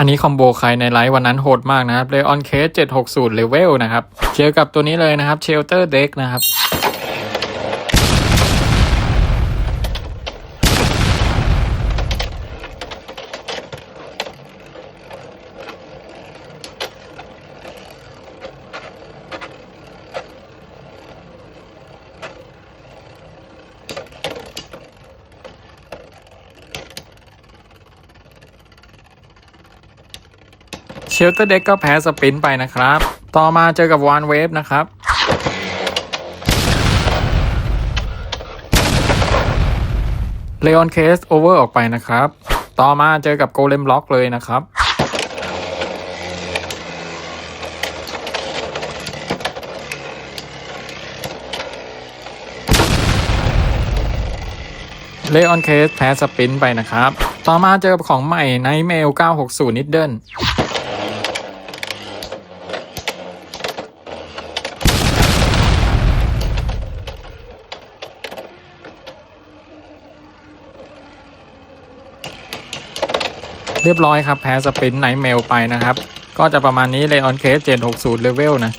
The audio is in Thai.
อันนี้คอมโบใครในไลฟ์วันนั้นโหดมากนะครับเลออนเคส760เลเวลนะครับ เจอกับตัวนี้เลยนะครับเชลเตอร์เด็กนะครับ เชลเตอร์เด็กก็แพ้สปินไปนะครับ ต่อมาเจอกับวานเวฟนะครับ เลออนเคสโอเวอร์ออกไปนะครับ ต่อมาเจอกับโกเลมล็อกเลยนะครับ เลออนเคสแพ้สปินไปนะครับ ต่อมาเจอกับของใหม่ในเมล 960 นิดเดิล เรียบร้อยครับ แพ้สปรินไนท์เมลไปนะครับ ก็จะประมาณนี้เลยออนเคส760เลเวลนะ